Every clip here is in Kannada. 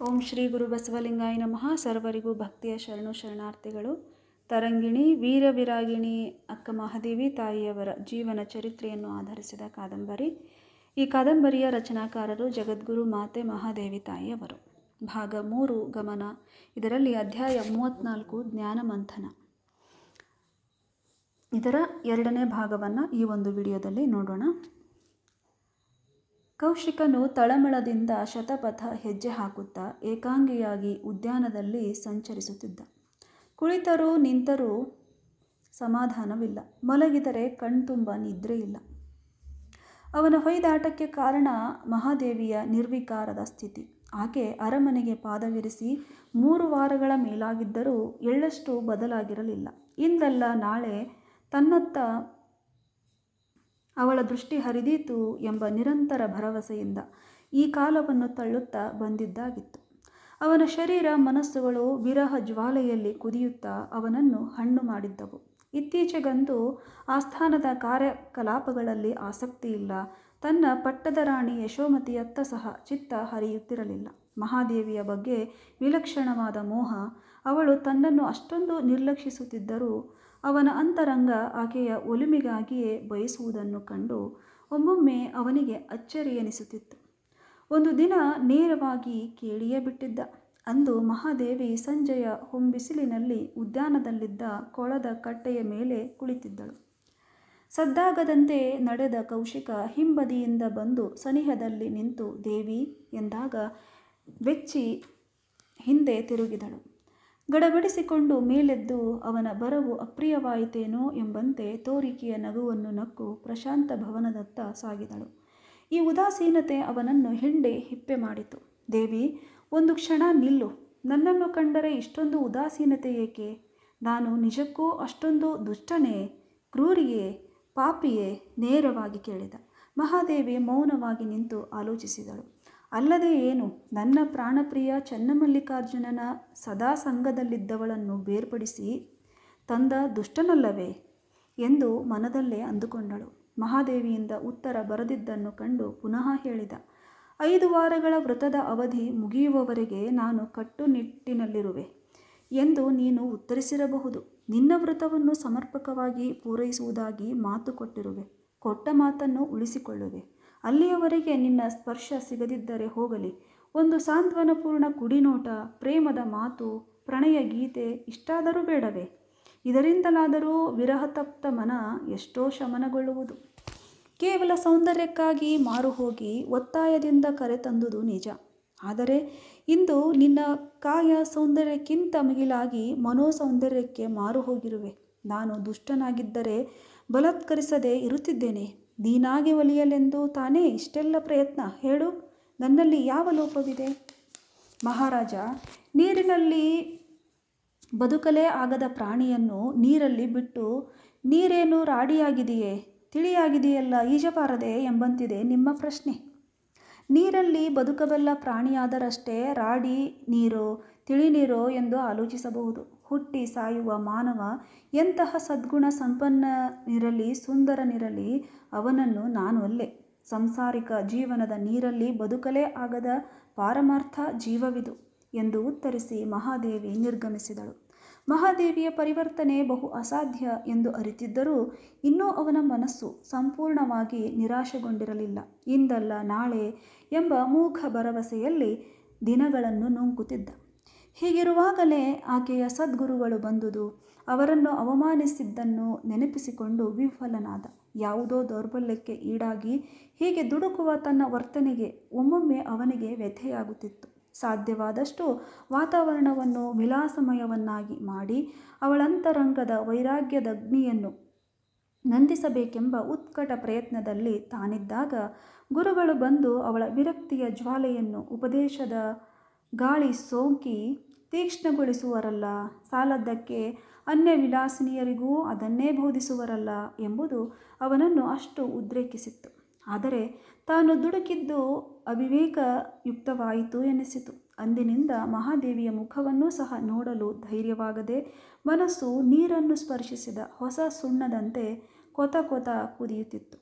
ಓಂ ಶ್ರೀ ಗುರು ಬಸವಲಿಂಗಾಯ ನಮಃ. ಸರ್ವರಿಗೂ ಭಕ್ತಿಯ ಶರಣು ಶರಣಾರ್ಥಿಗಳು. ತರಂಗಿಣಿ ವೀರವಿರಾಗಿಣಿ ಅಕ್ಕ ಮಹಾದೇವಿ ತಾಯಿಯವರ ಜೀವನ ಚರಿತ್ರೆಯನ್ನು ಆಧರಿಸಿದ ಕಾದಂಬರಿ. ಈ ಕಾದಂಬರಿಯ ರಚನಾಕಾರರು ಜಗದ್ಗುರು ಮಾತೆ ಮಹಾದೇವಿ ತಾಯಿಯವರು. ಭಾಗ ಮೂರು, ಗಮನ. ಇದರಲ್ಲಿ ಅಧ್ಯಾಯ ಮೂವತ್ತ್ನಾಲ್ಕು ಜ್ಞಾನ ಮಂಥನ. ಇದರ ಎರಡನೇ ಭಾಗವನ್ನು ಈ ಒಂದು ವಿಡಿಯೋದಲ್ಲಿ ನೋಡೋಣ. ಕೌಶಿಕನು ತಳಮಳದಿಂದ ಶತಪಥ ಹೆಜ್ಜೆ ಹಾಕುತ್ತಾ ಏಕಾಂಗಿಯಾಗಿ ಉದ್ಯಾನದಲ್ಲಿ ಸಂಚರಿಸುತ್ತಿದ್ದ. ಕುಳಿತರೂ ನಿಂತರೂ ಸಮಾಧಾನವಿಲ್ಲ. ಮಲಗಿದರೆ ಕಣ್ತುಂಬ ನಿದ್ರೆ ಇಲ್ಲ ಅವನ ಹೊಯ್ದಾಟಕ್ಕೆ ಕಾರಣ ಮಹಾದೇವಿಯ ನಿರ್ವಿಕಾರದ ಸ್ಥಿತಿ. ಆಕೆ ಅರಮನೆಗೆ ಪಾದವಿರಿಸಿ ಮೂರು ವಾರಗಳ ಮೇಲಾಗಿದ್ದರೂ ಎಳ್ಳಷ್ಟು ಬದಲಾಗಿರಲಿಲ್ಲ. ಇಂದಲ್ಲ ನಾಳೆ ತನ್ನತ್ತ ಅವಳ ದೃಷ್ಟಿ ಹರಿದೀತು ಎಂಬ ನಿರಂತರ ಭರವಸೆಯಿಂದ ಈ ಕಾಲವನ್ನು ತಳ್ಳುತ್ತಾ ಬಂದಿದ್ದಾಗಿತ್ತು. ಅವನ ಶರೀರ, ಮನಸ್ಸುಗಳು ವಿರಹ ಜ್ವಾಲೆಯಲ್ಲಿ ಕುದಿಯುತ್ತಾ ಅವನನ್ನು ಹಣ್ಣು ಮಾಡಿದ್ದವು. ಇತ್ತೀಚೆಗಂತೂ ಆಸ್ಥಾನದ ಕಾರ್ಯಕಲಾಪಗಳಲ್ಲಿ ಆಸಕ್ತಿ ಇಲ್ಲ ತನ್ನ ಪಟ್ಟದ ರಾಣಿ ಯಶೋಮತಿಯತ್ತ ಸಹ ಚಿತ್ತ ಹರಿಯುತ್ತಿರಲಿಲ್ಲ. ಮಹಾದೇವಿಯ ಬಗ್ಗೆ ವಿಲಕ್ಷಣವಾದ ಮೋಹ ಅವಳು ತನ್ನನ್ನು ಅಷ್ಟೊಂದು ನಿರ್ಲಕ್ಷಿಸುತ್ತಿದ್ದರೂ ಅವನ ಅಂತರಂಗ ಆಕೆಯ ಒಲುಮೆಗಾಗಿಯೇ ಬಯಸುವುದನ್ನು ಕಂಡು ಒಮ್ಮೊಮ್ಮೆ ಅವನಿಗೆ ಅಚ್ಚರಿ ಎನಿಸುತ್ತಿತ್ತು ಒಂದು ದಿನ ನೇರವಾಗಿ ಕೇಳಿಯೇ ಬಿಟ್ಟಿದ್ದ. ಅಂದು ಮಹಾದೇವಿ ಸಂಜೆಯ ಹೊಂಬಿಸಿಲಿನಲ್ಲಿ ಉದ್ಯಾನದಲ್ಲಿದ್ದ ಕೊಳದ ಕಟ್ಟೆಯ ಮೇಲೆ ಕುಳಿತಿದ್ದಳು. ಸದ್ದಾಗದಂತೆ ನಡೆದ ಕೌಶಿಕ ಹಿಂಬದಿಯಿಂದ ಬಂದು ಸನಿಹದಲ್ಲಿ ನಿಂತು, ದೇವಿ ಎಂದಾಗ, ಬೆಚ್ಚಿ ಹಿಂದೆ ತಿರುಗಿದಳು. ಗಡಬಡಿಸಿಕೊಂಡು ಮೇಲೆದ್ದು ಅವನ ಬರವು ಅಪ್ರಿಯವಾಯಿತೇನೋ ಎಂಬಂತೆ ತೋರಿಕೆಯ ನಗುವನ್ನು ನಕ್ಕು ಪ್ರಶಾಂತ ಭವನದತ್ತ ಸಾಗಿದಳು. ಈ ಉದಾಸೀನತೆ ಅವನನ್ನು ಹಿಂಡೆ ಹಿಪ್ಪೆ ಮಾಡಿತು. ದೇವಿ, ಒಂದು ಕ್ಷಣ ನಿಲ್ಲು. ನನ್ನನ್ನು ಕಂಡರೆ ಇಷ್ಟೊಂದು ಉದಾಸೀನತೆ ಏಕೆ? ನಾನು ನಿಜಕ್ಕೂ ಅಷ್ಟೊಂದು ದುಷ್ಟನೇ? ಕ್ರೂರಿಯೇ? ಪಾಪಿಯೇ? ನೇರವಾಗಿ ಕೇಳಿದ. ಮಹಾದೇವಿ ಮೌನವಾಗಿ ನಿಂತು ಆಲೋಚಿಸಿದಳು. ಅಲ್ಲದೆ ಏನು, ನನ್ನ ಪ್ರಾಣಪ್ರಿಯ ಚನ್ನಮಲ್ಲಿಕಾರ್ಜುನನ ಸದಾ ಸಂಘದಲ್ಲಿದ್ದವಳನ್ನು ಬೇರ್ಪಡಿಸಿ ತಂದ ದುಷ್ಟನಲ್ಲವೇ ಎಂದು ಮನದಲ್ಲೇ ಅಂದುಕೊಂಡಳು. ಮಹಾದೇವಿಯಿಂದ ಉತ್ತರ ಬರದಿದ್ದನ್ನು ಕಂಡು ಪುನಃ ಹೇಳಿದ, ಐದು ವಾರಗಳ ವ್ರತದ ಅವಧಿ ಮುಗಿಯುವವರೆಗೆ ನಾನು ಕಟ್ಟುನಿಟ್ಟಿನಲ್ಲಿರುವೆ ಎಂದು ನೀನು ಉತ್ತರಿಸಿರಬಹುದು. ನಿನ್ನ ವ್ರತವನ್ನು ಸಮರ್ಪಕವಾಗಿ ಪೂರೈಸುವುದಾಗಿ ಮಾತು ಕೊಟ್ಟಿರುವೆ. ಕೊಟ್ಟ ಮಾತನ್ನು ಉಳಿಸಿಕೊಳ್ಳುವೆ. ಅಲ್ಲಿಯವರೆಗೆ ನಿನ್ನ ಸ್ಪರ್ಶ ಸಿಗದಿದ್ದರೆ ಹೋಗಲಿ. ಒಂದು ಸಾಂತ್ವನಪೂರ್ಣ ಕುಡಿನೋಟ, ಪ್ರೇಮದ ಮಾತು, ಪ್ರಣಯ ಗೀತೆ ಇಷ್ಟಾದರೂ ಬೇಡವೇ? ಇದರಿಂದಲಾದರೂ ವಿರಹತಪ್ತ ಮನ ಎಷ್ಟೋ ಶಮನಗೊಳ್ಳುವುದು. ಕೇವಲ ಸೌಂದರ್ಯಕ್ಕಾಗಿ ಮಾರು ಹೋಗಿ ಒತ್ತಾಯದಿಂದ ಕರೆತಂದುದು ನಿಜ. ಆದರೆ ಇಂದು ನಿನ್ನ ಕಾಯ ಸೌಂದರ್ಯಕ್ಕಿಂತ ಮಿಗಿಲಾಗಿ ಮನೋಸೌಂದರ್ಯಕ್ಕೆ ಮಾರು ಹೋಗಿರುವೆ ನಾನು ದುಷ್ಟನಾಗಿದ್ದರೆ ಬಲತ್ಕರಿಸದೆ ಇರುತ್ತಿದ್ದೇನೆ. ನೀನಾಗಿ ಒಲಿಯಲೆಂದು ತಾನೇ ಇಷ್ಟೆಲ್ಲ ಪ್ರಯತ್ನ ಹೇಳು, ನನ್ನಲ್ಲಿ ಯಾವ ಲೋಪವಿದೆ? ಮಹಾರಾಜ, ನೀರಿನಲ್ಲಿ ಬದುಕಲೇ ಆಗದ ಪ್ರಾಣಿಯನ್ನು ನೀರಲ್ಲಿ ಬಿಟ್ಟು ನೀರೇನು ರಾಡಿಯಾಗಿದೆಯೇ? ತಿಳಿಯಾಗಿದೆಯಲ್ಲ ಈಜಬಾರದೆ ಎಂಬಂತಿದೆ ನಿಮ್ಮ ಪ್ರಶ್ನೆ. ನೀರಲ್ಲಿ ಬದುಕಬಲ್ಲ ಪ್ರಾಣಿಯಾದರಷ್ಟೇ ರಾಡಿ ನೀರು, ತಿಳಿ ನೀರು ಎಂದು ಆಲೋಚಿಸಬಹುದು. ಹುಟ್ಟಿ ಸಾಯುವ ಮಾನವ ಎಂತಹ ಸದ್ಗುಣ ಸಂಪನ್ನನಿರಲಿ ಸುಂದರನಿರಲಿ ಅವನನ್ನು ನಾನು ಅಲ್ಲೇ. ಸಂಸಾರಿಕ ಜೀವನದ ನೀರಲ್ಲಿ ಬದುಕಲೇ ಆಗದ ಪಾರಮಾರ್ಥ ಜೀವವಿದು ಎಂದು ಉತ್ತರಿಸಿ ಮಹಾದೇವಿ ನಿರ್ಗಮಿಸಿದಳು. ಮಹಾದೇವಿಯ ಪರಿವರ್ತನೆ ಬಹು ಅಸಾಧ್ಯ ಎಂದು ಅರಿತಿದ್ದರೂ ಇನ್ನೂ ಅವನ ಮನಸ್ಸು ಸಂಪೂರ್ಣವಾಗಿ ನಿರಾಶೆಗೊಂಡಿರಲಿಲ್ಲ. ಇಂದಲ್ಲ ನಾಳೆ ಎಂಬ ಮೂಖ ಭರವಸೆಯಲ್ಲಿ ದಿನಗಳನ್ನು ನುಂಕುತ್ತಿದ್ದ. ಹೀಗಿರುವಾಗಲೇ ಆಕೆಯ ಸದ್ಗುರುಗಳು ಬಂದುದು. ಅವರನ್ನು ಅವಮಾನಿಸಿದ್ದನ್ನು ನೆನಪಿಸಿಕೊಂಡು ವಿಫಲನಾದ. ಯಾವುದೋ ದೌರ್ಬಲ್ಯಕ್ಕೆ ಈಡಾಗಿ ಹೀಗೆ ದುಡುಕುವ ತನ್ನ ವರ್ತನೆಗೆ ಒಮ್ಮೊಮ್ಮೆ ಅವನಿಗೆ ವ್ಯಥೆಯಾಗುತ್ತಿತ್ತು. ಸಾಧ್ಯವಾದಷ್ಟು ವಾತಾವರಣವನ್ನು ವಿಲಾಸಮಯವನ್ನಾಗಿ ಮಾಡಿ ಅವಳಂತರಂಗದ ವೈರಾಗ್ಯದ ಅಗ್ನಿಯನ್ನು ನಂದಿಸಬೇಕೆಂಬ ಉತ್ಕಟ ಪ್ರಯತ್ನದಲ್ಲಿ ತಾನಿದ್ದಾಗ ಗುರುಗಳು ಬಂದು ಅವಳ ವಿರಕ್ತಿಯ ಜ್ವಾಲೆಯನ್ನು ಉಪದೇಶದ ಗಾಳಿ ಸೋಂಕಿ ತೀಕ್ಷ್ಣಗೊಳಿಸುವರಲ್ಲ, ಸಾಲದ್ದಕ್ಕೆ ಅನ್ಯ ವಿಲಾಸಿನಿಯರಿಗೂ ಅದನ್ನೇ ಬೋಧಿಸುವರಲ್ಲ ಎಂಬುದು ಅವನನ್ನು ಅಷ್ಟು ಉದ್ರೇಕಿಸಿತ್ತು. ಆದರೆ ತಾನು ದುಡುಕಿದ್ದು ಅವಿವೇಕಯುಕ್ತವಾಯಿತು ಎನಿಸಿತು ಅಂದಿನಿಂದ ಮಹಾದೇವಿಯ ಮುಖವನ್ನೂ ಸಹ ನೋಡಲು ಧೈರ್ಯವಾಗದೆ ಮನಸ್ಸು ನೀರನ್ನು ಸ್ಪರ್ಶಿಸಿದ ಹೊಸ ಸುಣ್ಣದಂತೆ ಕೊತ ಕೊತ ಕುದಿಯುತ್ತಿತ್ತು.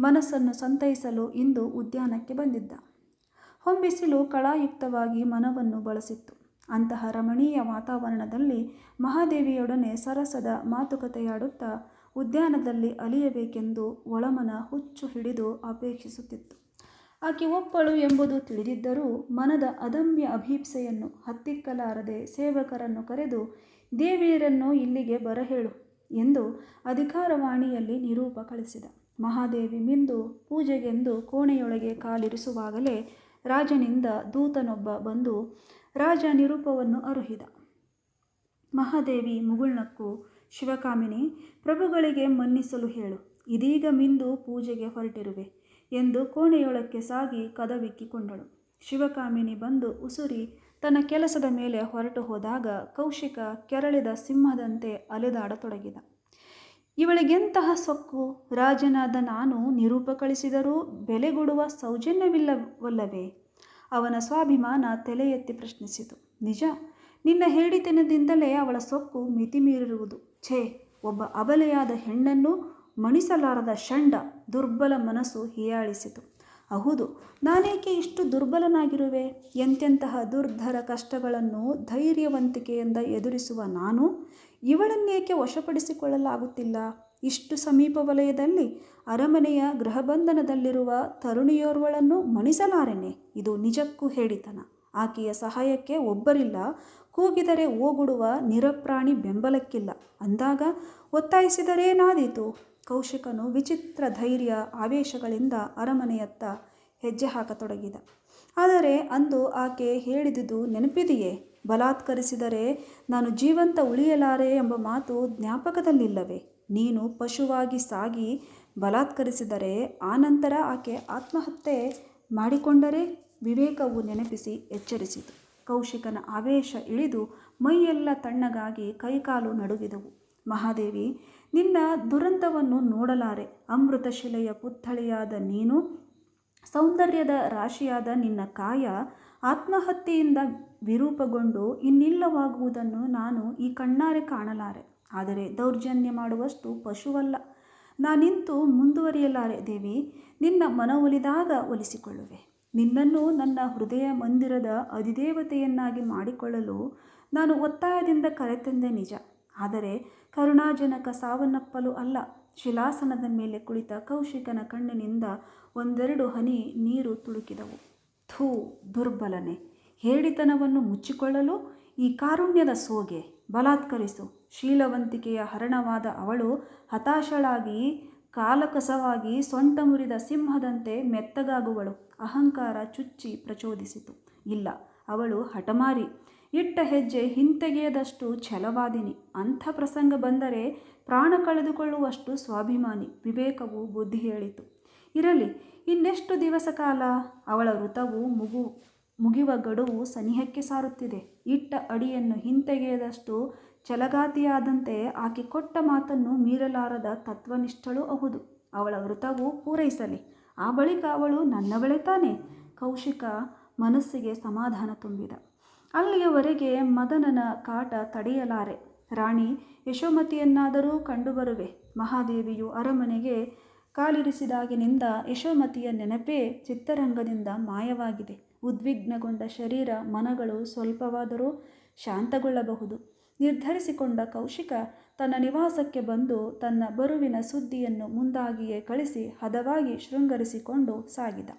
ಮನಸ್ಸನ್ನು ಸಂತೈಸಲು ಇಂದು ಉದ್ಯಾನಕ್ಕೆ ಬಂದಿದ್ದ. ಹೊಂಬಿಸಿಲು ಕಳಾಯುಕ್ತವಾಗಿ ಮನವನ್ನು ಬಳಸಿತ್ತು. ಅಂತಹ ರಮಣೀಯ ವಾತಾವರಣದಲ್ಲಿ ಮಹಾದೇವಿಯೊಡನೆ ಸರಸದ ಮಾತುಕತೆಯಾಡುತ್ತಾ ಉದ್ಯಾನದಲ್ಲಿ ಅಲಿಯಬೇಕೆಂದು ಒಳಮನ ಹುಚ್ಚು ಹಿಡಿದು ಅಪೇಕ್ಷಿಸುತ್ತಿತ್ತು. ಆಕೆ ಒಪ್ಪಳು ಎಂಬುದು ತಿಳಿದಿದ್ದರೂ ಮನದ ಅದಮ್ಯ ಅಭೀಪ್ಸೆಯನ್ನು ಹತ್ತಿಕ್ಕಲಾರದೆ ಸೇವಕರನ್ನು ಕರೆದು, ದೇವಿಯರನ್ನು ಇಲ್ಲಿಗೆ ಬರಹೇಳು ಎಂದು ಅಧಿಕಾರವಾಣಿಯಲ್ಲಿ ನಿರೂಪ ಕಳಿಸಿದ. ಮಹಾದೇವಿ ಮಿಂದು ಪೂಜೆಗೆಂದು ಕೋಣೆಯೊಳಗೆ ಕಾಲಿರಿಸುವಾಗಲೇ ರಾಜನಿಂದ ದೂತನೊಬ್ಬ ಬಂದು ರಾಜ ನಿರೂಪವನ್ನು ಅರುಹಿದ. ಮಹಾದೇವಿ ಮುಗುಳ್ನಕ್ಕು, ಶಿವಕಾಮಿನಿ, ಪ್ರಭುಗಳಿಗೆ ಮನ್ನಿಸಲು ಹೇಳು, ಇದೀಗ ಮಿಂದು ಪೂಜೆಗೆ ಹೊರಟಿರುವೆ ಎಂದು ಕೋಣೆಯೊಳಕ್ಕೆ ಸಾಗಿ ಕದವಿಕ್ಕಿಕೊಂಡಳು. ಶಿವಕಾಮಿನಿ ಬಂದು ಉಸುರಿ ತನ್ನ ಕೆಲಸದ ಮೇಲೆ ಹೊರಟು ಹೋದಾಗ ಕೌಶಿಕ ಕೆರಳಿದ ಸಿಂಹದಂತೆ ಅಲೆದಾಡತೊಡಗಿದ. ಇವಳಿಗೆಂತಹ ಸೊಕ್ಕು? ರಾಜನಾದ ನಾನು ನಿರೂಪ ಕಳಿಸಿದರೂ ಬೆಲೆಗೊಡುವ ಸೌಜನ್ಯವಿಲ್ಲವಲ್ಲವೇ? ಅವನ ಸ್ವಾಭಿಮಾನ ತಲೆ ಎತ್ತಿ ಪ್ರಶ್ನಿಸಿತು. ನಿಜ, ನಿನ್ನ ಹೇಳಿತನದಿಂದಲೇ ಅವಳ ಸೊಕ್ಕು ಮಿತಿಮೀರಿರುವುದು. ಛೇ, ಒಬ್ಬ ಅಬಲೆಯಾದ ಹೆಣ್ಣನ್ನು ಮಣಿಸಲಾರದ ಷಂಡ, ದುರ್ಬಲ ಮನಸ್ಸು ಹೀಯಾಳಿಸಿತು. ಹೌದು, ನಾನೇಕೆ ಇಷ್ಟು ದುರ್ಬಲನಾಗಿರುವೆ? ಎಂತೆಂತಹ ದುರ್ಧರ ಕಷ್ಟಗಳನ್ನು ಧೈರ್ಯವಂತಿಕೆಯಿಂದ ಎದುರಿಸುವ ನಾನು? ಇವಳನ್ನೇಕೆ ವಶಪಡಿಸಿಕೊಳ್ಳಲಾಗುತ್ತಿಲ್ಲ? ಇಷ್ಟು ಸಮೀಪ ವಲಯದಲ್ಲಿ ಅರಮನೆಯ ಗೃಹಬಂಧನದಲ್ಲಿರುವ ತರುಣಿಯೋರ್ವಳನ್ನು ಮಣಿಸಲಾರೆನೆ? ಇದು ನಿಜಕ್ಕೂ ಹೇಳಿತನ. ಆಕೆಯ ಸಹಾಯಕ್ಕೆ ಒಬ್ಬರಿಲ್ಲ, ಕೂಗಿದರೆ ಓಗುಡುವ ನಿರಪ್ರಾಣಿ ಬೆಂಬಲಕ್ಕಿಲ್ಲ. ಅಂದಾಗ ಒತ್ತಾಯಿಸಿದರೇನಾದೀತು? ಕೌಶಿಕನು ವಿಚಿತ್ರ ಧೈರ್ಯ ಆವೇಶಗಳಿಂದ ಅರಮನೆಯತ್ತ ಹೆಜ್ಜೆ ಹಾಕತೊಡಗಿದ. ಆದರೆ ಅಂದು ಆಕೆ ಹೇಳಿದುದು ನೆನಪಿದೆಯೇ? ಬಲಾತ್ಕರಿಸಿದರೆ ನಾನು ಜೀವಂತ ಉಳಿಯಲಾರೆ ಎಂಬ ಮಾತು ಜ್ಞಾಪಕದಲ್ಲಿಲ್ಲವೇ? ನೀನು ಪಶುವಾಗಿ ಸಾಗಿ ಬಲಾತ್ಕರಿಸಿದರೆ ಆನಂತರ ಆಕೆ ಆತ್ಮಹತ್ಯೆ ಮಾಡಿಕೊಂಡರೆ ವಿವೇಕವು ನೆನಪಿಸಿ ಎಚ್ಚರಿಸಿತು. ಕೌಶಿಕನ ಆವೇಶ ಇಳಿದು ಮೈಯೆಲ್ಲ ತಣ್ಣಗಾಗಿ ಕೈಕಾಲು ನಡುಗಿದವು. ಮಹಾದೇವಿ, ನಿನ್ನ ದುರಂತವನ್ನು ನೋಡಲಾರೆ. ಅಮೃತಶಿಲೆಯ ಪುತ್ಥಳಿಯಾದ ನೀನು, ಸೌಂದರ್ಯದ ರಾಶಿಯಾದ ನಿನ್ನ ಕಾಯ ಆತ್ಮಹತ್ಯೆಯಿಂದ ವಿರೂಪಗೊಂಡು ಇನ್ನಿಲ್ಲವಾಗುವುದನ್ನು ನಾನು ಈ ಕಣ್ಣಾರೆ ಕಾಣಲಾರೆ. ಆದರೆ ದೌರ್ಜನ್ಯ ಮಾಡುವಷ್ಟು ಪಶುವಲ್ಲ. ನಾನಿಂತು ಮುಂದುವರಿಯಲಾರೆ ದೇವಿ. ನಿನ್ನ ಮನವೊಲಿದಾಗ ಒಲಿಸಿಕೊಳ್ಳುವೆ. ನಿನ್ನನ್ನು ನನ್ನ ಹೃದಯ ಮಂದಿರದ ಅಧಿದೇವತೆಯನ್ನಾಗಿ ಮಾಡಿಕೊಳ್ಳಲು ನಾನು ಒತ್ತಾಯದಿಂದ ಕರೆತಂದೆ ನಿಜ. ಆದರೆ ಕರುಣಾಜನಕ ಸಾವನ್ನಪ್ಪಲು ಅಲ್ಲ. ಶಿಲಾಸನದ ಮೇಲೆ ಕುಳಿತ ಕೌಶಿಕನ ಕಣ್ಣಿನಿಂದ ಒಂದೆರಡು ಹನಿ ನೀರು ತುಳುಕಿದವು. ಥೂ ದುರ್ಬಲನೆ. ಹೇಳಿತನವನ್ನು ಮುಚ್ಚಿಕೊಳ್ಳಲು ಈ ಕಾರುಣ್ಯದ ಸೋಗೆ ಬಲಾತ್ಕರಿಸು. ಶೀಲವಂತಿಕೆಯ ಹರಣವಾದ ಅವಳು ಹತಾಶಳಾಗಿ, ಕಾಲಕಸವಾಗಿ ಸೊಂಟ ಮುರಿದ ಸಿಂಹದಂತೆ ಮೆತ್ತಗಾಗುವಳು. ಅಹಂಕಾರ ಚುಚ್ಚಿ ಪ್ರಚೋದಿಸಿತು. ಇಲ್ಲ, ಅವಳು ಹಠಮಾರಿ. ಇಟ್ಟ ಹೆಜ್ಜೆ ಹಿಂತೆಗೆಯದಷ್ಟು ಛಲವಾದಿನಿ. ಅಂಥ ಪ್ರಸಂಗ ಬಂದರೆ ಪ್ರಾಣ ಕಳೆದುಕೊಳ್ಳುವಷ್ಟು ಸ್ವಾಭಿಮಾನಿ. ವಿವೇಕವು ಬುದ್ಧಿ ಹೇಳಿತು. ಇರಲಿ, ಇನ್ನೆಷ್ಟು ದಿವಸ ಕಾಲ? ಅವಳ ವೃತವು ಮುಗು. ಮುಗಿಯುವ ಗಡುವು ಸನಿಹಕ್ಕೆ ಸಾರುತ್ತಿದೆ. ಇಟ್ಟ ಅಡಿಯನ್ನು ಹಿಂತೆಗೆಯದಷ್ಟು ಛಲಗಾತಿಯಾದಂತೆ ಆಕೆ ಕೊಟ್ಟ ಮಾತನ್ನು ಮೀರಲಾರದ ತತ್ವನಿಷ್ಠಳು ಹೌದು ಅವಳ ವೃತವು ಪೂರೈಸಲಿ. ಆ ಬಳಿಕ ಅವಳು ನನ್ನವಳೆ ತಾನೆ? ಕೌಶಿಕ ಮನಸ್ಸಿಗೆ ಸಮಾಧಾನ ತುಂಬಿದ. ಅಲ್ಲಿಯವರೆಗೆ ಮದನನ ಕಾಟ ತಡೆಯಲಾರೆ. ರಾಣಿ ಯಶೋಮತಿಯನ್ನಾದರೂ ಕಂಡುಬರುವೆ. ಮಹಾದೇವಿಯು ಅರಮನೆಗೆ ಕಾಲಿರಿಸಿದಾಗಿನಿಂದ ಯಶೋಮತಿಯ ನೆನಪೇ ಚಿತ್ತರಂಗದಿಂದ ಮಾಯವಾಗಿದೆ. ಉದ್ವಿಗ್ನಗೊಂಡ ಶರೀರ ಮನಗಳು ಸ್ವಲ್ಪವಾದರೂ ಶಾಂತಗೊಳ್ಳಬಹುದು. ನಿರ್ಧರಿಸಿಕೊಂಡ ಕೌಶಿಕ ತನ್ನ ನಿವಾಸಕ್ಕೆ ಬಂದು ತನ್ನ ಬರುವಿನ ಸುದ್ದಿಯನ್ನು ಮುಂದಾಗಿಯೇ ಕಳಿಸಿ ಹದವಾಗಿ ಶೃಂಗರಿಸಿಕೊಂಡು ಸಾಗಿದ.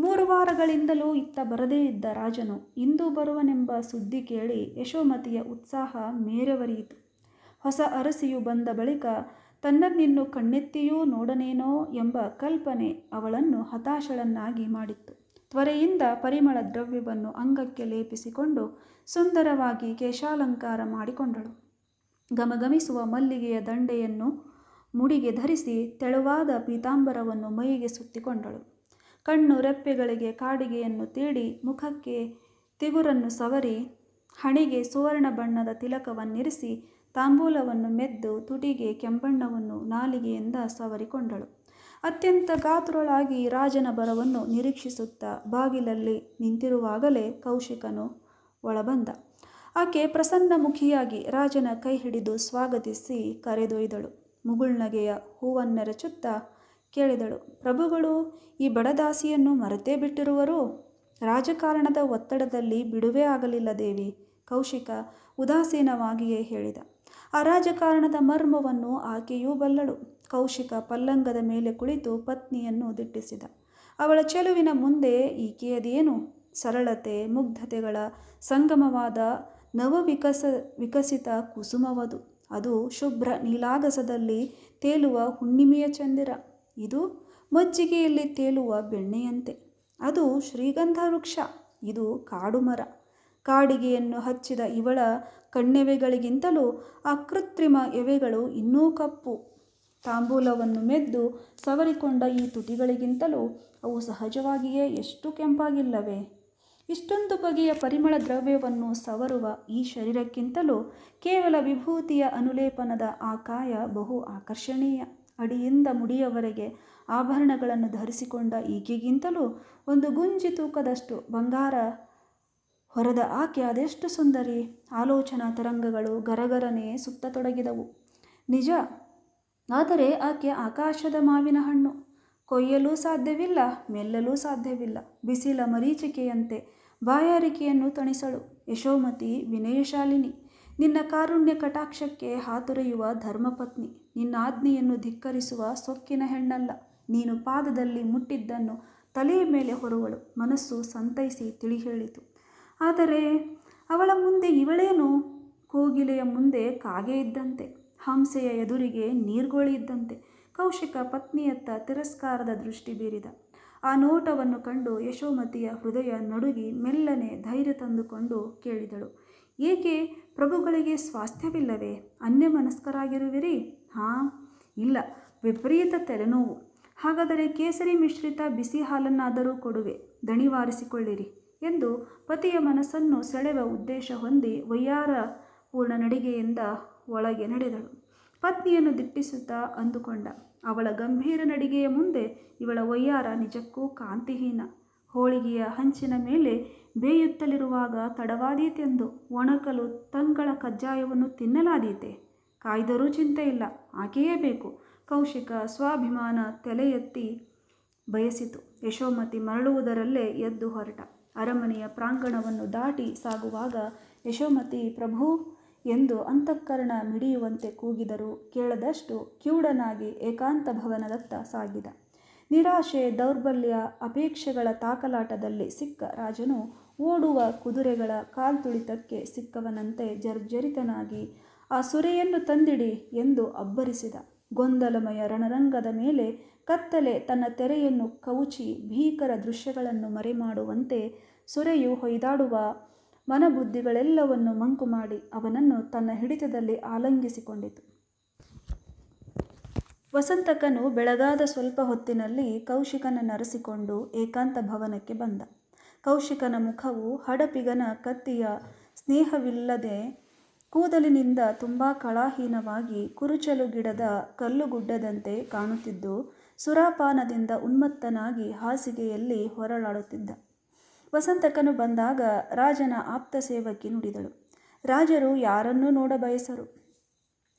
ಮೂರು ವಾರಗಳಿಂದಲೂ ಇತ್ತ ಬರದೇ ಇದ್ದ ರಾಜನು ಇಂದು ಬರುವನೆಂಬ ಸುದ್ದಿ ಕೇಳಿ ಯಶೋಮತಿಯ ಉತ್ಸಾಹ ಮೇರೆವರಿಯಿತು. ಹೊಸ ಅರಸಿಯು ಬಂದ ಬಳಿಕ ತನ್ನನ್ನಿನ್ನು ಕಣ್ಣೆತ್ತಿಯೂ ನೋಡನೇನೋ ಎಂಬ ಕಲ್ಪನೆ ಅವಳನ್ನು ಹತಾಶಳನ್ನಾಗಿ ಮಾಡಿತ್ತು. ತ್ವರೆಯಿಂದ ಪರಿಮಳ ದ್ರವ್ಯವನ್ನು ಅಂಗಕ್ಕೆ ಲೇಪಿಸಿಕೊಂಡು ಸುಂದರವಾಗಿ ಕೇಶಾಲಂಕಾರ ಮಾಡಿಕೊಂಡಳು. ಗಮಗಮಿಸುವ ಮಲ್ಲಿಗೆಯ ದಂಡೆಯನ್ನು ಮುಡಿಗೆ ಧರಿಸಿ ತೆಳುವಾದ ಪೀತಾಂಬರವನ್ನು ಮೈಗೆ ಸುತ್ತಿಕೊಂಡಳು. ಕಣ್ಣು ರೆಪ್ಪೆಗಳಿಗೆ ಕಾಡಿಗೆಯನ್ನು ತೀಡಿ ಮುಖಕ್ಕೆ ತಿಗುರನ್ನು ಸವರಿ ಹಣೆಗೆ ಸುವರ್ಣ ಬಣ್ಣದ ತಿಲಕವನ್ನಿರಿಸಿ ತಾಂಬೂಲವನ್ನು ಮೆದ್ದು ತುಟಿಗೆ ಕೆಂಬಣ್ಣವನ್ನು ನಾಲಿಗೆಯಿಂದ ಸವರಿಕೊಂಡಳು. ಅತ್ಯಂತ ಗಾತ್ರಳಾಗಿ ರಾಜನ ಬರವನ್ನು ನಿರೀಕ್ಷಿಸುತ್ತಾ ಬಾಗಿಲಲ್ಲಿ ನಿಂತಿರುವಾಗಲೇ ಕೌಶಿಕನು ಒಳಬಂದ. ಆಕೆ ಪ್ರಸನ್ನ ಮುಖಿಯಾಗಿ ರಾಜನ ಕೈ ಹಿಡಿದು ಸ್ವಾಗತಿಸಿ ಕರೆದೊಯ್ದಳು. ಮುಗುಳ್ನಗೆಯ ಹೂವನ್ನೆರಚುತ್ತಾ ಕೇಳಿದಳು, ಪ್ರಭುಗಳು, ಈ ಬಡದಾಸಿಯನ್ನು ಮರೆತೇ ಬಿಟ್ಟಿರುವರು? ರಾಜಕಾರಣದ ಒತ್ತಡದಲ್ಲಿ ಬಿಡುವೇ ಆಗಲಿಲ್ಲ ದೇವಿ, ಕೌಶಿಕ ಉದಾಸೀನವಾಗಿಯೇ ಹೇಳಿದ. ಆ ರಾಜಕಾರಣದ ಮರ್ಮವನ್ನು ಆಕೆಯೂ ಬಲ್ಲಳು. ಕೌಶಿಕ ಪಲ್ಲಂಗದ ಮೇಲೆ ಕುಳಿತು ಪತ್ನಿಯನ್ನು ದಿಟ್ಟಿಸಿದ. ಅವಳ ಚೆಲುವಿನ ಮುಂದೆ ಈಕೆಯದೇನು ಸರಳತೆ, ಮುಗ್ಧತೆಗಳ ಸಂಗಮವಾದ ನವವಿಕಸ, ವಿಕಸಿತ ಕುಸುಮವದು. ಅದು ಶುಭ್ರ ನೀಲಾಗಸದಲ್ಲಿ ತೇಲುವ ಹುಣ್ಣಿಮೆಯ ಚಂದಿರ. ಇದು ಮಜ್ಜಿಗೆಯಲ್ಲಿ ತೇಲುವ ಬೆಣ್ಣೆಯಂತೆ. ಅದು ಶ್ರೀಗಂಧ ವೃಕ್ಷ ಇದು ಕಾಡು ಮರ ಕಾಡಿಗೆಯನ್ನು ಹಚ್ಚಿದ ಇವಳ ಕಣ್ಣೆವೆಗಳಿಗಿಂತಲೂ ಆ ಕೃತ್ರಿಮ ಎವೆಗಳು ಇನ್ನೂ ಕಪ್ಪು. ತಾಂಬೂಲವನ್ನು ಮೆದ್ದು ಸವರಿಕೊಂಡ ಈ ತುಟಿಗಳಿಗಿಂತಲೂ ಅವು ಸಹಜವಾಗಿಯೇ ಎಷ್ಟು ಕೆಂಪಾಗಿಲ್ಲವೇ. ಇಷ್ಟೊಂದು ಬಗೆಯ ಪರಿಮಳ ದ್ರವ್ಯವನ್ನು ಸವರುವ ಈ ಶರೀರಕ್ಕಿಂತಲೂ ಕೇವಲ ವಿಭೂತಿಯ ಅನುಲೇಪನದ ಆ ಬಹು ಆಕರ್ಷಣೀಯ. ಅಡಿಯಿಂದ ಮುಡಿಯವರೆಗೆ ಆಭರಣಗಳನ್ನು ಧರಿಸಿಕೊಂಡ ಈಕೆಗಿಂತಲೂ ಒಂದು ಗುಂಜಿ ತೂಕದಷ್ಟು ಬಂಗಾರ ಹೊರದ ಆಕೆ ಅದೆಷ್ಟು ಸುಂದರಿ. ಆಲೋಚನಾ ತರಂಗಗಳು ಗರಗರನೆ ಸುತ್ತತೊಡಗಿದವು ನಿಜ ಆದರೆ ಆಕೆ ಆಕಾಶದ ಮಾವಿನ ಹಣ್ಣು. ಕೊಯ್ಯಲೂ ಸಾಧ್ಯವಿಲ್ಲ, ಮೆಲ್ಲಲೂ ಸಾಧ್ಯವಿಲ್ಲ. ಬಿಸಿಲ ಮರೀಚಿಕೆಯಂತೆ ಬಾಯಾರಿಕೆಯನ್ನು ತಣಿಸಳು. ಯಶೋಮತಿ ವಿನಯಶಾಲಿನಿ, ನಿನ್ನ ಕಾರುಣ್ಯ ಕಟಾಕ್ಷಕ್ಕೆ ಹಾತೊರೆಯುವ ಧರ್ಮಪತ್ನಿ, ನಿನ್ನ ಆಜ್ಞೆಯನ್ನು ಧಿಕ್ಕರಿಸುವ ಸೊಕ್ಕಿನ ಹೆಣ್ಣಲ್ಲ. ನೀನು ಪಾದದಲ್ಲಿ ಮುಟ್ಟಿದ್ದನ್ನು ತಲೆಯ ಮೇಲೆ ಹೊರುವಳು. ಮನಸ್ಸು ಸಂತೈಸಿ ತಿಳಿ ಹೇಳಿತು ಆದರೆ ಅವಳ ಮುಂದೆ ಇವಳೇನು? ಕೋಗಿಲೆಯ ಮುಂದೆ ಕಾಗೆ ಇದ್ದಂತೆ. ಹಂಸೆಯ ಎದುರಿಗೆ ನೀರ್ಗೋಳಿ ಇದ್ದಂತೆ ಕೌಶಿಕ ಪತ್ನಿಯತ್ತ ತಿರಸ್ಕಾರದ ದೃಷ್ಟಿ ಬೀರಿದ. ಆ ನೋಟವನ್ನು ಕಂಡು ಯಶೋಮತಿಯ ಹೃದಯ ನಡುಗಿ ಮೆಲ್ಲನೆ ಧೈರ್ಯ ತಂದುಕೊಂಡು ಕೇಳಿದಳು, ಏಕೆ? ಪ್ರಭುಗಳಿಗೆ ಸ್ವಾಸ್ಥ್ಯವಿಲ್ಲವೇ? ಅನ್ಯಮನಸ್ಕರಾಗಿರುವಿರಿ? ಹಾಂ, ಇಲ್ಲ, ವಿಪರೀತ ತಲೆನೋವು. ಹಾಗಾದರೆ ಕೇಸರಿ ಮಿಶ್ರಿತ ಬಿಸಿ ಹಾಲನ್ನಾದರೂ ಕೊಡುವೆ, ದಣಿವಾರಿಸಿಕೊಳ್ಳಿರಿ ಎಂದು ಪತಿಯ ಮನಸ್ಸನ್ನು ಸೆಳೆವ ಉದ್ದೇಶ ಹೊಂದಿ ವಯ್ಯಾರ ಪೂರ್ಣ ನಡಿಗೆಯಿಂದ ಒಳಗೆ ನಡೆದಳು. ಪತ್ನಿಯನ್ನು ದಿಟ್ಟಿಸುತ್ತಾ ಅಂದುಕೊಂಡ, ಅವಳ ಗಂಭೀರ ನಡಿಗೆಯ ಮುಂದೆ ಇವಳ ವಯ್ಯಾರ ನಿಜಕ್ಕೂ ಕಾಂತಿಹೀನ. ಹೋಳಿಗೆಯ ಹಂಚಿನ ಮೇಲೆ ಬೇಯುತ್ತಲಿರುವಾಗ ತಡವಾದೀತೆಂದು ಒಣಕಲು ತಂಗಳ ಕಜ್ಜಾಯವನ್ನು ತಿನ್ನಲಾದೀತೆ. ಕಾಯ್ದರೂ ಚಿಂತೆ ಇಲ್ಲ ಆಕೆಯೇ ಬೇಕು. ಕೌಶಿಕ ಸ್ವಾಭಿಮಾನ ತಲೆ ಎತ್ತಿ ಬಯಸಿತು. ಯಶೋಮತಿ ಮರಳುವುದರಲ್ಲೇ ಎದ್ದು ಹೊರಟ. ಅರಮನೆಯ ಪ್ರಾಂಗಣವನ್ನು ದಾಟಿ ಸಾಗುವಾಗ ಯಶೋಮತಿ, ಪ್ರಭು ಎಂದು ಅಂತಃಕರಣ ಮಿಡಿಯುವಂತೆ ಕೂಗಿದರು ಕೇಳದಷ್ಟು ಕಿವುಡನಾಗಿ ಏಕಾಂತ ಭವನದತ್ತ ಸಾಗಿದ. ನಿರಾಶೆ, ದೌರ್ಬಲ್ಯ, ಅಪೇಕ್ಷೆಗಳ ತಾಕಲಾಟದಲ್ಲಿ ಸಿಕ್ಕ ರಾಜನು ಓಡುವ ಕುದುರೆಗಳ ಕಾಲ್ತುಳಿತಕ್ಕೆ ಸಿಕ್ಕವನಂತೆ ಜರ್ಜರಿತನಾಗಿ, ಆ ಸುರೆಯನ್ನು ತಂದಿಡಿ ಎಂದು ಅಬ್ಬರಿಸಿದ. ಗೊಂದಲಮಯ ರಣರಂಗದ ಮೇಲೆ ಕತ್ತಲೆ ತನ್ನ ತೆರೆಯನ್ನು ಕವುಚಿ ಭೀಕರ ದೃಶ್ಯಗಳನ್ನು ಮರೆಮಾಡುವಂತೆ ಸುರೆಯು ಹೊಯ್ದಾಡುವ ಮನಬುದ್ಧಿಗಳೆಲ್ಲವನ್ನು ಮಂಕು ಮಾಡಿ ಅವನನ್ನು ತನ್ನ ಹಿಡಿತದಲ್ಲಿ ಆಲಂಗಿಸಿಕೊಂಡಿತು. ವಸಂತಕನು ಬೆಳಗಾದ ಸ್ವಲ್ಪ ಹೊತ್ತಿನಲ್ಲಿ ಕೌಶಿಕನ ಅರಸಿಕೊಂಡು ಏಕಾಂತ ಭವನಕ್ಕೆ ಬಂದ. ಕೌಶಿಕನ ಮುಖವು ಹಡಪಿಗನ ಕತ್ತಿಯ ಸ್ನೇಹವಿಲ್ಲದೆ ಕೂದಲಿನಿಂದ ತುಂಬ ಕಳಾಹೀನವಾಗಿ ಕುರುಚಲು ಗಿಡದ ಕಲ್ಲುಗುಡ್ಡದಂತೆ ಕಾಣುತ್ತಿದ್ದು ಸುರಾಪಾನದಿಂದ ಉನ್ಮತ್ತನಾಗಿ ಹಾಸಿಗೆಯಲ್ಲಿ ಹೊರಳಾಡುತ್ತಿದ್ದ ವಸಂತಕನು ಬಂದಾಗ ರಾಜನ ಆಪ್ತ ಸೇವಕಿ ನುಡಿದಳು. ರಾಜರು ಯಾರನ್ನೂ ನೋಡಬಯಸರು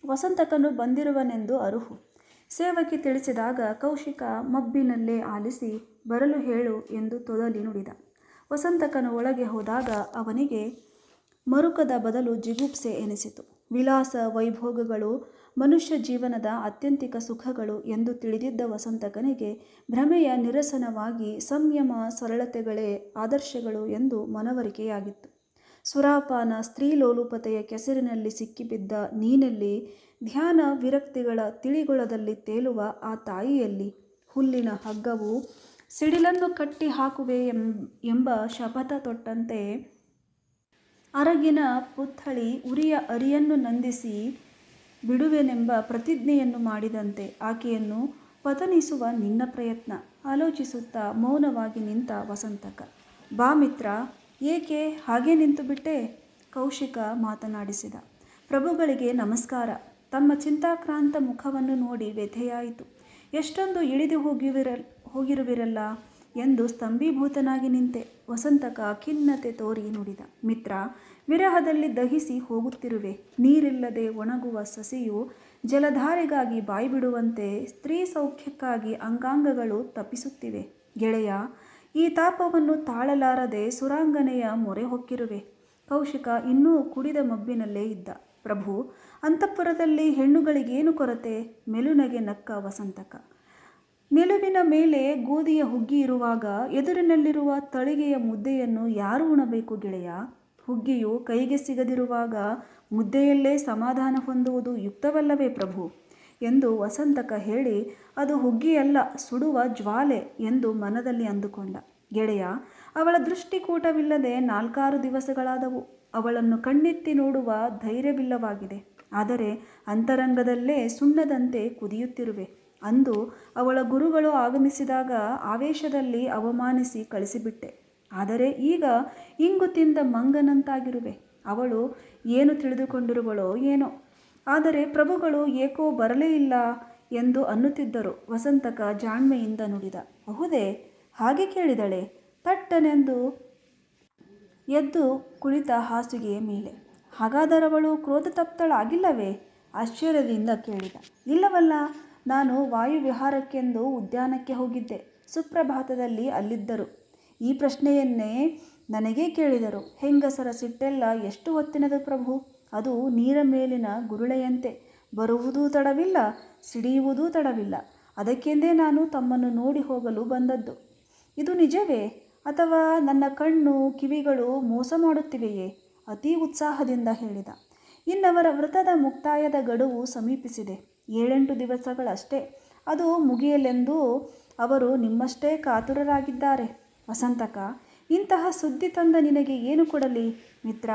ವಸಂತಕನು ಬಂದಿರುವನೆಂದು ಅರುಹು. ಸೇವಕಿ ತಿಳಿಸಿದಾಗ ಕೌಶಿಕ ಮಬ್ಬಿನಲ್ಲೇ ಆಲಿಸಿ, ಬರಲು ಹೇಳು ಎಂದು ತೊದಲಿ ನುಡಿದ. ವಸಂತಕನು ಒಳಗೆ ಹೋದಾಗ ಅವನಿಗೆ, ಮರುಕದ ಬದಲು ಜಿಗುಪ್ಸೆ ಎನಿಸಿತು. ವಿಲಾಸ ವೈಭೋಗಗಳು ಮನುಷ್ಯ ಜೀವನದ ಅತ್ಯಂತಿಕ ಸುಖಗಳು ಎಂದು ತಿಳಿದಿದ್ದ ವಸಂತಕನಿಗೆ ಭ್ರಮೆಯ ನಿರಸನವಾಗಿ ಸಂಯಮ, ಸರಳತೆಗಳೇ ಆದರ್ಶಗಳು ಎಂದು ಮನವರಿಕೆಯಾಗಿತ್ತು. ಸುರಾಪಾನ ಸ್ತ್ರೀಲೋಲುಪತೆಯ ಕೆಸರಿನಲ್ಲಿ ಸಿಕ್ಕಿಬಿದ್ದ ನೀನಲ್ಲಿ ಧ್ಯಾನ ವಿರಕ್ತಿಗಳ ತಿಳಿಗೊಳದಲ್ಲಿ ತೇಲುವ ಆ ತಾಯಿಯಲ್ಲಿ ಹುಲ್ಲಿನ ಹಗ್ಗವು ಸಿಡಿಲನ್ನು ಕಟ್ಟಿ ಹಾಕುವೆ ಎಂಬ ಶಪಥ ತೊಟ್ಟಂತೆ ಅರಗಿನ ಪುತ್ಥಳಿ ಉರಿಯ ಅರಿಯನ್ನು ನಂದಿಸಿ ಬಿಡುವೆನೆಂಬ ಪ್ರತಿಜ್ಞೆಯನ್ನು ಮಾಡಿದಂತೆ ಆಕೆಯನ್ನು ಪತನಿಸುವ ನಿನ್ನ ಪ್ರಯತ್ನ. ಆಲೋಚಿಸುತ್ತಾ ಮೌನವಾಗಿ ನಿಂತ ವಸಂತಕ. ಬಾ ಮಿತ್ರ, ಏಕೆ ಹಾಗೆ ನಿಂತು ಬಿಟ್ಟೆ? ಕೌಶಿಕ ಮಾತನಾಡಿಸಿದ. ಪ್ರಭುಗಳಿಗೆ ನಮಸ್ಕಾರ. ತಮ್ಮ ಚಿಂತಾಕ್ರಾಂತ ಮುಖವನ್ನು ನೋಡಿ ವ್ಯಥೆಯಾಯಿತು. ಎಷ್ಟೊಂದು ಇಳಿದು ಹೋಗಿವಿರ ಹೋಗಿರುವಿರಲ್ಲ ಎಂದು ಸ್ತಂಭೀಭೂತನಾಗಿ ನಿಂತೆ ವಸಂತಕ ಖಿನ್ನತೆ ತೋರಿ ನುಡಿದ. ಮಿತ್ರ ವಿರಹದಲ್ಲಿ ದಹಿಸಿ ಹೋಗುತ್ತಿರುವೆ. ನೀರಿಲ್ಲದೆ ಒಣಗುವ ಸಸಿಯು ಜಲಧಾರೆಗಾಗಿ ಬಾಯ್ಬಿಡುವಂತೆ ಸ್ತ್ರೀ ಸೌಖ್ಯಕ್ಕಾಗಿ ಅಂಗಾಂಗಗಳು ತಪ್ಪಿಸುತ್ತಿವೆ. ಗೆಳೆಯ, ಈ ತಾಪವನ್ನು ತಾಳಲಾರದೆ ಸುರಾಂಗನೆಯ ಮೊರೆ ಹೊಕ್ಕಿರುವೆ. ಕೌಶಿಕ ಇನ್ನೂ ಕುಡಿದ ಮಬ್ಬಿನಲ್ಲೇ ಇದ್ದ. ಪ್ರಭು, ಅಂತಃಪುರದಲ್ಲಿ ಹೆಣ್ಣುಗಳಿಗೇನು ಕೊರತೆ? ಮೆಲುನಗೆ ನಕ್ಕ ವಸಂತಕ. ನಿಲುವಿನ ಮೇಲೆ ಗೋಧಿಯ ಹುಗ್ಗಿ ಇರುವಾಗ ಎದುರಿನಲ್ಲಿರುವ ತಳಿಗೆಯ ಮುದ್ದೆಯನ್ನು ಯಾರು ಉಣಬೇಕು ಗೆಳೆಯ? ಹುಗ್ಗಿಯು ಕೈಗೆ ಸಿಗದಿರುವಾಗ ಮುದ್ದೆಯಲ್ಲೇ ಸಮಾಧಾನ ಹೊಂದುವುದು ಯುಕ್ತವಲ್ಲವೇ ಪ್ರಭು? ಎಂದು ವಸಂತಕ ಹೇಳಿ, ಅದು ಹುಗ್ಗಿಯಲ್ಲ, ಸುಡುವ ಜ್ವಾಲೆ ಎಂದು ಮನದಲ್ಲಿ ಅಂದುಕೊಂಡ. ಗೆಳೆಯ, ಅವಳ ದೃಷ್ಟಿಕೂಟವಿಲ್ಲದೆ ನಾಲ್ಕಾರು ದಿವಸಗಳಾದವು. ಅವಳನ್ನು ಕಣ್ಣೆತ್ತಿ ನೋಡುವ ಧೈರ್ಯವಿಲ್ಲವಾಗಿದೆ. ಆದರೆ ಅಂತರಂಗದಲ್ಲೇ ಸುಣ್ಣದಂತೆ ಕುದಿಯುತ್ತಿರುವೆ. ಅಂದು ಅವಳ ಗುರುಗಳು ಆಗಮಿಸಿದಾಗ ಆವೇಶದಲ್ಲಿ ಅವಮಾನಿಸಿ ಕಳಿಸಿಬಿಟ್ಟೆ. ಆದರೆ ಈಗ ಇಂಗು ತಿಂದ ಮಂಗನಂತಾಗಿರುವೆ. ಅವಳು ಏನು ತಿಳಿದುಕೊಂಡಿರುವಳೋ ಏನೋ. ಆದರೆ ಪ್ರಭುಗಳು ಏಕೋ ಬರಲೇ ಇಲ್ಲ ಎಂದು ಅನ್ನುತ್ತಿದ್ದರು. ವಸಂತಕ ಜಾಣ್ಮೆಯಿಂದ ನುಡಿದ. ಅಹುದೇ ಹಾಗೆ ಕೇಳಿದಳೆ. ತಟ್ಟನೆಂದು ಎದ್ದು ಕುಳಿತ ಹಾಸಿಗೆಯ ಮೇಲೆ. ಹಾಗಾದರವಳು ಕ್ರೋಧ ತಪ್ತಳಾಗಿಲ್ಲವೇ ಆಶ್ಚರ್ಯದಿಂದ ಕೇಳಿದ. ಇಲ್ಲವಲ್ಲ, ನಾನು ವಾಯುವಿಹಾರಕ್ಕೆಂದು ಉದ್ಯಾನಕ್ಕೆ ಹೋಗಿದ್ದೆ. ಸುಪ್ರಭಾತದಲ್ಲಿ ಅಲ್ಲಿದ್ದರು. ಈ ಪ್ರಶ್ನೆಯನ್ನೇ ನನಗೇ ಕೇಳಿದರು. ಹೆಂಗಸರ ಸಿಟ್ಟೆಲ್ಲ ಎಷ್ಟು ಹೊತ್ತಿನದು ಪ್ರಭು? ಅದು ನೀರ ಮೇಲಿನ ಗುರುಳೆಯಂತೆ. ಬರುವುದೂ ತಡವಿಲ್ಲ, ಸಿಡಿಯುವುದೂ ತಡವಿಲ್ಲ. ಅದಕ್ಕೆಂದೇ ನಾನು ತಮ್ಮನ್ನು ನೋಡಿ ಹೋಗಲು ಬಂದದ್ದು. ಇದು ನಿಜವೇ? ಅಥವಾ ನನ್ನ ಕಣ್ಣು ಕಿವಿಗಳು ಮೋಸ ಮಾಡುತ್ತಿವೆಯೇ? ಅತಿ ಉತ್ಸಾಹದಿಂದ ಹೇಳಿದ. ಇನ್ನವರ ವ್ರತದ ಮುಕ್ತಾಯದ ಗಡುವು ಸಮೀಪಿಸಿದೆ. ಏಳೆಂಟು ದಿವಸಗಳಷ್ಟೇ. ಅದು ಮುಗಿಯಲೆಂದು ಅವರು ನಿಮ್ಮಷ್ಟೇ ಕಾತುರರಾಗಿದ್ದಾರೆ. ವಸಂತಕ, ಇಂತಹ ಸುದ್ದಿ ತಂದ ನಿನಗೆ ಏನು ಕೊಡಲಿ? ಮಿತ್ರ,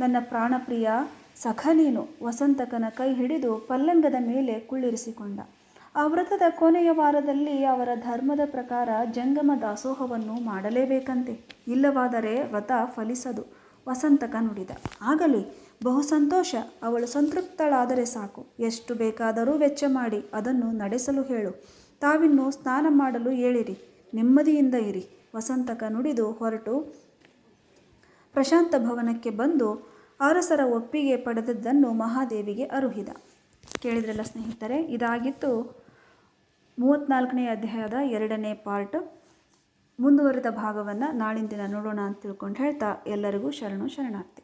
ನನ್ನ ಪ್ರಾಣಪ್ರಿಯ ಸಖ ನೀನು. ವಸಂತಕನ ಕೈ ಹಿಡಿದು ಪಲ್ಲಂಗದ ಮೇಲೆ ಕುಳ್ಳಿರಿಸಿಕೊಂಡ. ಆ ವ್ರತದ ಕೊನೆಯ ವಾರದಲ್ಲಿ ಅವರ ಧರ್ಮದ ಪ್ರಕಾರ ಜಂಗಮ ದಾಸೋಹವನ್ನು ಮಾಡಲೇಬೇಕಂತೆ. ಇಲ್ಲವಾದರೆ ವ್ರತ ಫಲಿಸದು. ವಸಂತಕ ನುಡಿದ. ಆಗಲಿ ಬಹು ಸಂತೋಷ ಅವಳು ಸಂತೃಪ್ತಳಾದರೆ ಸಾಕು. ಎಷ್ಟು ಬೇಕಾದರೂ ವೆಚ್ಚ ಮಾಡಿ ಅದನ್ನು ನಡೆಸಲು ಹೇಳು. ತಾವಿನ್ನು ಸ್ನಾನ ಮಾಡಲು ಏಳಿರಿ. ನೆಮ್ಮದಿಯಿಂದ ಇರಿ. ವಸಂತಕ ನುಡಿದು ಹೊರಟು. ಪ್ರಶಾಂತ ಭವನಕ್ಕೆ ಬಂದು ಅರಸರ ಒಪ್ಪಿಗೆ ಪಡೆದದ್ದನ್ನು ಮಹಾದೇವಿಗೆ ಅರುಹಿದ. ಕೇಳಿದ್ರಲ್ಲ ಸ್ನೇಹಿತರೆ, ಇದಾಗಿತ್ತು ಮೂವತ್ತ್ನಾಲ್ಕನೇ ಅಧ್ಯಾಯದ ಎರಡನೇ ಪಾರ್ಟ್. ಮುಂದುವರಿದ ಭಾಗವನ್ನು ನಾಳಿನ ದಿನ ನೋಡೋಣ ಅಂತ ತಿಳ್ಕೊಂಡು ಹೇಳ್ತಾ ಎಲ್ಲರಿಗೂ ಶರಣು ಶರಣಾರ್ಥಿ.